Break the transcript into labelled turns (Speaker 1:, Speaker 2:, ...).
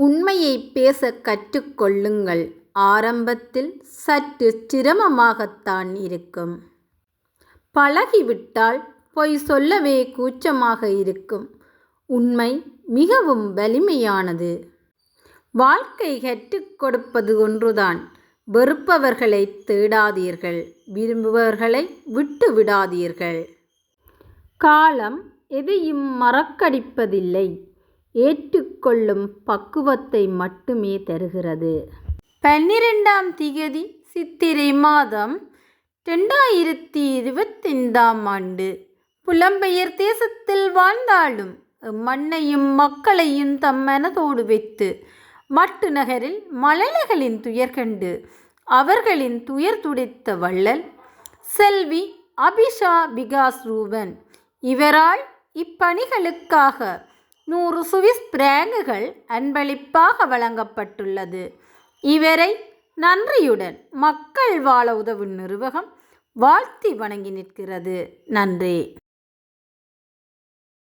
Speaker 1: உண்மையை பேச கற்றுக்கொள்ளுங்கள். ஆரம்பத்தில் சற்று சிரமமாகத்தான் இருக்கும். பழகிவிட்டால் பொய் சொல்லவே கூச்சமாக இருக்கும். உண்மை மிகவும் வலிமையானது. வாழ்க்கை கற்றுக் கொடுப்பது ஒன்றுதான். வெறுப்பவர்களை தேடாதீர்கள். விரும்புபவர்களை விட்டு விடாதீர்கள் காலம் எதையும் மறக்கடிப்பதில்லை. ஏற்றுக்கொள்ளும் பக்குவத்தை மட்டுமே தருகிறது. பன்னிரெண்டாம் திகதி சித்திரை மாதம் ரெண்டாயிரத்தி இருபத்தைந்தாம் ஆண்டு புலம்பெயர் தேசத்தில் வாழ்ந்தாலும் மண்ணையும் மக்களையும் தம் மனதோடு வைத்து மட்டு நகரில் மழலைகளின் துயர் கண்டு அவர்களின் துயர் துடைத்த வள்ளல் செல்வி அபிஷா பிகாஸ் ரூபன் இவரால் இப்பணிகளுக்காக நூறு சுவிஸ் பிராங்குகள் அன்பளிப்பாக வழங்கப்பட்டுள்ளது. இவரை நன்றியுடன் மக்கள் வாழ உதவும் நிறுவகம் வாழ்த்தி வணங்கி நிற்கிறது. நன்றி.